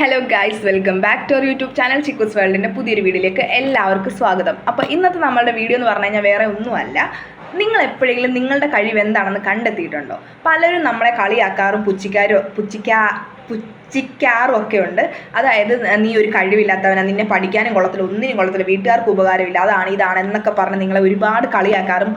Hello guys welcome back to our YouTube channel Chikkus വേൾഡിന്റെ പുതിയൊരു വീഡിയോയിലേക്ക് എല്ലാവർക്കും സ്വാഗതം. അപ്പോൾ ഇന്നത്തെ നമ്മളുടെ വീഡിയോ എന്ന് പറഞ്ഞു കഴിഞ്ഞാൽ വേറെ ഒന്നുമല്ല നിങ്ങൾ എപ്പോഴെങ്കിലും നിങ്ങളുടെ കഴിവ് എന്താണെന്ന് കണ്ടെത്തിയിട്ടുണ്ടോ? പലരും നമ്മളെ കളിയാക്കാറും പുച്ഛിക്കാരോ പുച്ചിക്കാ പുച്ചിക്കാറും ഒക്കെ ഉണ്ട് അതായത് നീ ഒരു കഴിവില്ലാത്തവനാ നിന്നെ പഠിക്കാനും കൊള്ളത്തില്ല ഒന്നിനും കൊള്ളത്തില്ല വീട്ടുകാർക്ക് ഉപകാരമില്ല അതാണ് ഇതാണ് എന്നൊക്കെ പറഞ്ഞ് നിങ്ങളെ ഒരുപാട് കളിയാക്കാറും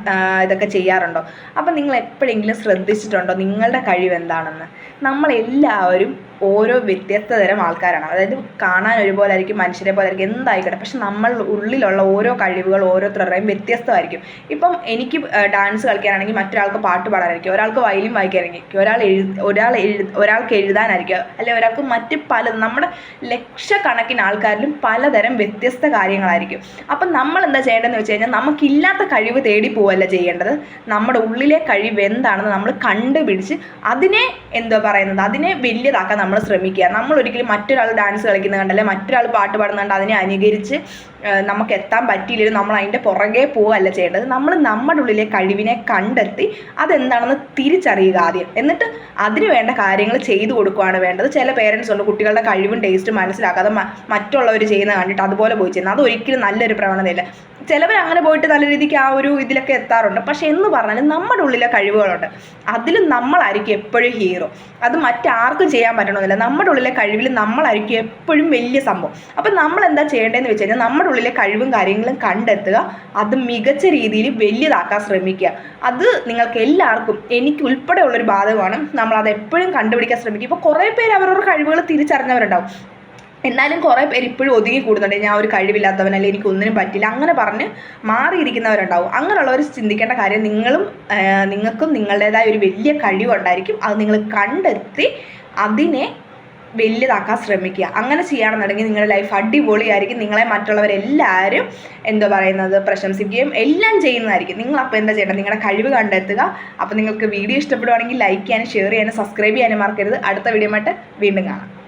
ഇതൊക്കെ ചെയ്യാറുണ്ടോ? അപ്പം നിങ്ങൾ എപ്പോഴെങ്കിലും ശ്രദ്ധിച്ചിട്ടുണ്ടോ നിങ്ങളുടെ കഴിവ് എന്താണെന്ന് നമ്മളെല്ലാവരും ഓരോ വ്യത്യസ്ത തരം ആൾക്കാരാണ്. അതായത് കാണാൻ ഒരുപോലെ ആയിരിക്കും മനുഷ്യരെ പോലെ ആയിരിക്കും എന്തായിക്കോട്ടെ. പക്ഷെ നമ്മൾ ഉള്ളിലുള്ള ഓരോ കഴിവുകൾ ഓരോരുത്തരുടെയും വ്യത്യസ്തമായിരിക്കും. ഇപ്പം എനിക്ക് ഡാൻസ് കളിക്കാനാണെങ്കിൽ മറ്റൊരാൾക്ക് പാട്ട് പാടാനായിരിക്കും ഒരാൾക്ക് വയലിൻ വായിക്കാനായിരിക്കും ഒരാൾ എഴു ഒരാൾ എഴു ഒരാൾക്ക് എഴുതാനായിരിക്കും അല്ലെങ്കിൽ ഒരാൾക്ക് മറ്റ് പല നമ്മുടെ ലക്ഷക്കണക്കിന് ആൾക്കാരിലും പലതരം വ്യത്യസ്ത കാര്യങ്ങളായിരിക്കും. അപ്പം നമ്മൾ എന്താ ചെയ്യേണ്ടതെന്ന് വെച്ച് കഴിഞ്ഞാൽ നമുക്കില്ലാത്ത കഴിവ് തേടി പോവല്ല ചെയ്യേണ്ടത്? നമ്മുടെ ഉള്ളിലെ കഴിവ് എന്താണെന്ന് നമ്മൾ കണ്ടുപിടിച്ച് അതിനെ എന്തോ പറയുന്നത് അതിനെ വലിയതാക്കാൻ നമ്മൾ ശ്രമിക്കുക. നമ്മൾ ഒരിക്കലും മറ്റൊരാൾ ഡാൻസ് കളിക്കുന്നത് കണ്ടല്ലേ മറ്റൊരാൾ പാട്ട് പാടുന്നത് കണ്ട് അതിനെ അനുകരിച്ച് നമുക്ക് എത്താൻ പറ്റിയില്ലെങ്കിൽ നമ്മൾ അതിന്റെ പുറകെ പോവുകയല്ല ചെയ്യേണ്ടത്. നമ്മൾ നമ്മുടെ ഉള്ളിലെ കഴിവിനെ കണ്ടെത്തി അതെന്താണെന്ന് തിരിച്ചറിയുക ആദ്യം. എന്നിട്ട് അതിന് വേണ്ട കാര്യങ്ങൾ ചെയ്തു കൊടുക്കുകയാണ് വേണ്ടത്. ചില പേരൻസ് ഉണ്ട് കുട്ടികളുടെ കഴിവും ടേസ്റ്റും മനസ്സിലാക്കാതെ മറ്റുള്ളവർ ചെയ്യുന്നത് കണ്ടിട്ട് അതുപോലെ പോയി ചെയ്യുന്നത്. അതൊരിക്കലും നല്ലൊരു പ്രവണതയില്ല. ചിലവർ അങ്ങനെ പോയിട്ട് നല്ല രീതിക്ക് ആ ഒരു ഇതിലൊക്കെ എത്താറുണ്ട്. പക്ഷെ എന്ന് പറഞ്ഞാൽ നമ്മുടെ ഉള്ളിലെ കഴിവുകളുണ്ട്. അതിൽ നമ്മളായിരിക്കും എപ്പോഴും ഹീറോ അത് മറ്റാർക്കും ചെയ്യാൻ പറ്റണമെന്നില്ല നമ്മുടെ ഉള്ളിലെ കഴിവിൽ നമ്മളായിരിക്കും എപ്പോഴും വലിയ സംഭവം. അപ്പം നമ്മൾ എന്താ ചെയ്യേണ്ടതെന്ന് വെച്ച് കഴിഞ്ഞാൽ നമ്മുടെ ഉള്ളിലെ കഴിവും കാര്യങ്ങളും കണ്ടെത്തുക അത് മികച്ച രീതിയിൽ വലിയതാക്കാൻ ശ്രമിക്കുക. അത് നിങ്ങൾക്ക് എല്ലാവർക്കും എനിക്ക് ഉൾപ്പെടെ ഉള്ളൊരു ബാധകമാണ്. നമ്മൾ അത് എപ്പോഴും കണ്ടുപിടിക്കാൻ ശ്രമിക്കുക ഇപ്പോൾ കുറേ പേര് അവരവരുടെ കഴിവുകൾ തിരിച്ചറിഞ്ഞവരുണ്ടാവും. എന്നാലും കുറേ പേര് ഇപ്പോഴും ഒതുങ്ങി കൂടുന്നുണ്ട്. ഞാൻ ഒരു കഴിവില്ലാത്തവനല്ലേ എനിക്ക് ഒന്നിനും പറ്റില്ല. അങ്ങനെ പറഞ്ഞ് മാറിയിരിക്കുന്നവരുണ്ടാവും. അങ്ങനെയുള്ളവർ ചിന്തിക്കേണ്ട കാര്യം നിങ്ങളും നിങ്ങൾക്കും നിങ്ങളുടേതായ ഒരു വലിയ കഴിവുണ്ടായിരിക്കും. അത് നിങ്ങൾ കണ്ടെത്തി അതിനെ വലിയതാക്കാൻ ശ്രമിക്കുക. അങ്ങനെ ചെയ്യുകയാണെന്നുണ്ടെങ്കിൽ നിങ്ങളുടെ ലൈഫ് അടിപൊളിയായിരിക്കും. നിങ്ങളെ മറ്റുള്ളവരെല്ലാവരും എന്താ പറയുന്നത് പ്രശംസിക്കുകയും എല്ലാം ചെയ്യുന്നതായിരിക്കും. നിങ്ങൾ അപ്പോൾ എന്താ ചെയ്യേണ്ടത്? നിങ്ങളുടെ കഴിവ് കണ്ടെത്തുക. അപ്പോൾ നിങ്ങൾക്ക് വീഡിയോ ഇഷ്ടപ്പെടുവാണെങ്കിൽ ലൈക്ക് ചെയ്യാനും ഷെയർ ചെയ്യാനും സബ്സ്ക്രൈബ് ചെയ്യാനും മറക്കരുത്. അടുത്ത വീഡിയോ വീണ്ടും കാണാം.